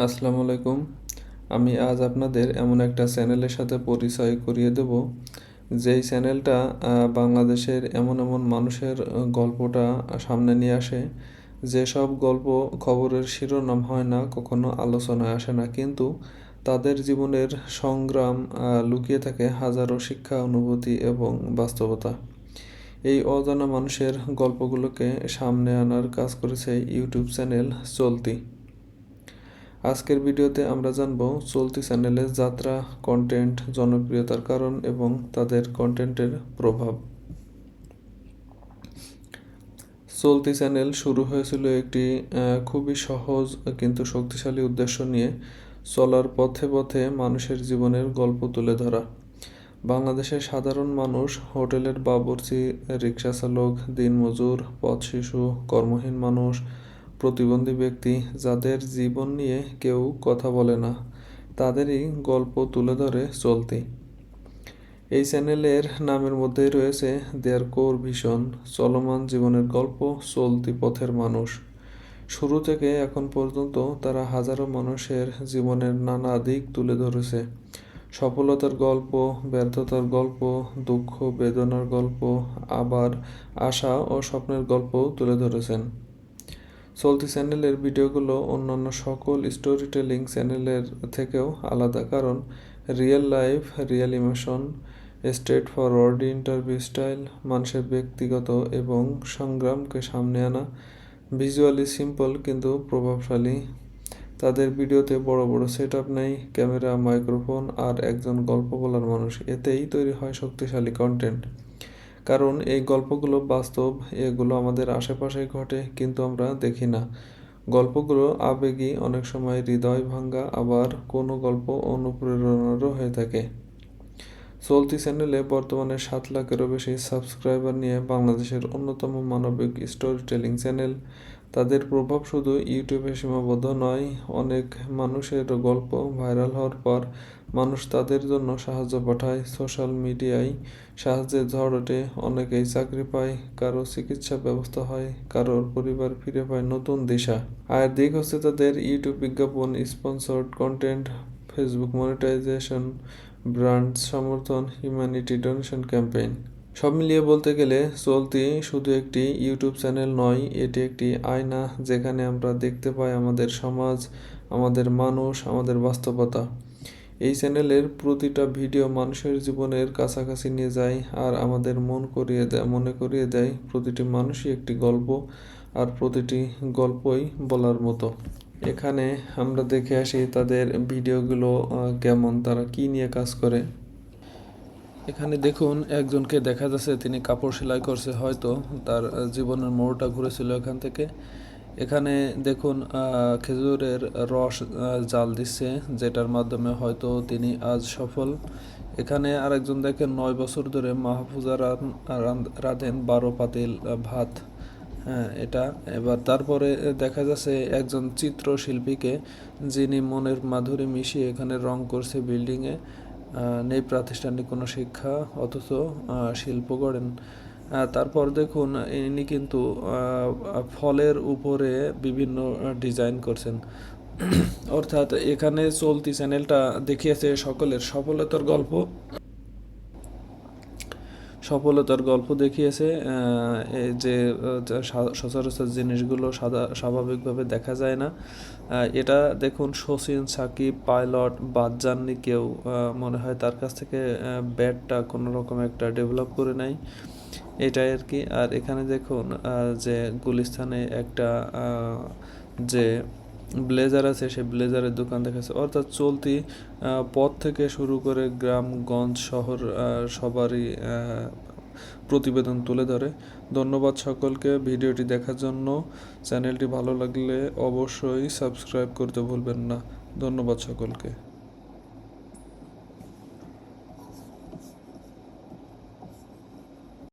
আসসালামু আলাইকুম। আমি আজ আপনাদের এমন একটা চ্যানেলের সাথে পরিচয় করিয়ে দেব। যেই চ্যানেলটা বাংলাদেশের এমন এমন মানুষের গল্পটা সামনে নিয়ে আসে। যেসব গল্প খবরের শিরোনাম হয় না, কখনো আলোচনায় আসে না, কিন্তু তাদের জীবনের সংগ্রাম লুকিয়ে থাকে হাজারো শিক্ষা, অনুভূতি এবং বাস্তবতা। এই অজানা মানুষের গল্পগুলোকে সামনে আনার কাজ করেছে ইউটিউব চ্যানেল চলতি। আজকের ভিডিওতে আমরা জানব চলতি চ্যানেলের যাত্রা কন্টেন্ট জনপ্রিয়তার কারণ এবং তাদের কন্টেন্টের প্রভাব। চলতি চ্যানেল শুরু হয়েছিল একটি খুবই সহজ কিন্তু শক্তিশালী উদ্দেশ্য নিয়ে চলার পথে পথে মানুষের জীবনের গল্প তুলে ধরা। বাংলাদেশের সাধারণ মানুষ, হোটেলের বাবুর্চি, রিক্সা চালক, দিনমজুর পথ শিশু কর্মহীন মানুষ প্রতিবন্ধী ব্যক্তি যাদের জীবন নিয়ে কেউ কথা বলে না, তাদেরই গল্প তুলে ধরে চলতি। এই চ্যানেলের নামের মধ্যেই রয়েছে দেয়ার কোর ভীষণ চলমান জীবনের গল্প, চলতি পথের মানুষ। শুরু থেকে এখন পর্যন্ত তারা হাজারো মানুষের জীবনের নানা দিক তুলে ধরেছে। সফলতার গল্প, ব্যর্থতার গল্প, দুঃখ, বেদনার গল্প, আবার আশা ও স্বপ্নের গল্পও তুলে ধরেছেন। চলতি চ্যানেলের ভিডিওগুলো অন্যান্য সকল স্টোরি টেলিং চ্যানেলের থেকেও আলাদা, কারণ real life real emotion straightforward interview style মানুষের ব্যক্তিগত এবং সংগ্রামকে সামনে আনা ভিজুয়ালি সিম্পল কিন্তু প্রভাবশালী। তাদের ভিডিওতে বড় বড় সেট আপ নেই ক্যামেরা মাইক্রোফোন আর একজন গল্প বলার মানুষ। এতেই তৈরি হয় শক্তিশালী কন্টেন্ট কারণ এই গল্পগুলো বাস্তব, এগুলো আমাদের আশেপাশে ঘটে কিন্তু আমরা দেখি না। গল্পগুলো আবেগী, অনেক সময় হৃদয় ভাঙ্গা, আবার কোনো গল্প অনুপ্রেরণারও হয়ে থাকে। চলতি চ্যানেলে বর্তমানে সাত লাখেরও বেশি সাবস্ক্রাইবার নিয়ে বাংলাদেশের অন্যতম মানবিক স্টোরি টেলিং চ্যানেল তাদের প্রভাব শুধু ইউটিউবে সীমাবদ্ধ নয়, অনেক মানুষের গল্প ভাইরাল হওয়ার পর মানুষ তাদের জন্য সাহায্য পাঠায়। সোশ্যাল মিডিয়ায় সাহায্যের ঝড় ওঠে, অনেকেই চাকরি পায়, কারও চিকিৎসা ব্যবস্থা হয়, কারোর পরিবার ফিরে পায় নতুন দিশা। আর দিক হচ্ছে তাদের ইউটিউব বিজ্ঞাপন sponsored content Facebook monetization brand সমর্থন হিউম্যানিটি ডোনেশন ক্যাম্পেইন। সব মিলিয়ে বলতে গেলে চলতি শুধু একটি ইউটিউব চ্যানেল নয়, এটি একটি আয়না যেখানে আমরা দেখতে পাই আমাদের সমাজ, আমাদের মানুষ, আমাদের বাস্তবতা। এই চ্যানেলের প্রতিটা ভিডিও মানুষের জীবনের কাছাকাছি নিয়ে যায় আর আমাদের মন করিয়ে দেয়, মনে করিয়ে দেয় প্রতিটি মানুষই একটি গল্প আর প্রতিটি গল্পই বলার মতো। এখানে আমরা দেখে আসি তাদের ভিডিওগুলো কেমন, তারা কি নিয়ে কাজ করে। এখানে দেখুন, একজনকে দেখা যাচ্ছে, তিনি কাপড় সেলাই করছে হয়তো, তার জীবনের মোড়টা ঘুরেছিল এখান থেকে। এখানে দেখুন খেজুরের রস জাল দিচ্ছে, যেটার মাধ্যমে হয়তো তিনি আজ সফল। এখানে আরেকজন দেখেন, নয় বছর ধরে মাহফুজা রাঁধেন বারো পাতিল ভাত। হ্যাঁ এটা। এবার তারপরে দেখা যাচ্ছে একজন চিত্রশিল্পীকে যিনি মনের মাধুরী মিশিয়ে এখানে রং করছে বিল্ডিংয়ে নেই প্রাতিষ্ঠানিক কোনো শিক্ষা, অথচ শিল্প গড়েন। তারপর দেখুন, ইনি কিন্তু ফলের উপরে বিভিন্ন ডিজাইন করছেন। অর্থাৎ এখানে চলতি চ্যানেলটা দেখিয়েছে সকলের। সফলতার গল্প। সফলতার গল্প দেখিয়েছে যে সচরাচর জিনিসগুলো সাদা, স্বাভাবিকভাবে দেখা যায় না। এটা দেখুন শচীন, সাকিব, পাইলট বাদ যাননি কেউ মনে হয় তার কাছ থেকে ব্যাটটা কোনো রকম একটা ডেভেলপ করে নেয়। এটাই আর কি। আর এখানে দেখুন যে গুলিস্তানে একটা যে ব্লেজার আছে সেই ব্লেজারের দোকান দেখাচ্ছে। অর্থাৎ চলতি পথ থেকে শুরু করে গ্রামগঞ্জ শহর সবারই প্রতিবেদন তুলে ধরে। ধন্যবাদ সকলকে ভিডিওটি দেখার জন্য। চ্যানেলটি ভালো লাগলে অবশ্যই সাবস্ক্রাইব করতে ভুলবেন না। ধন্যবাদ সকলকে।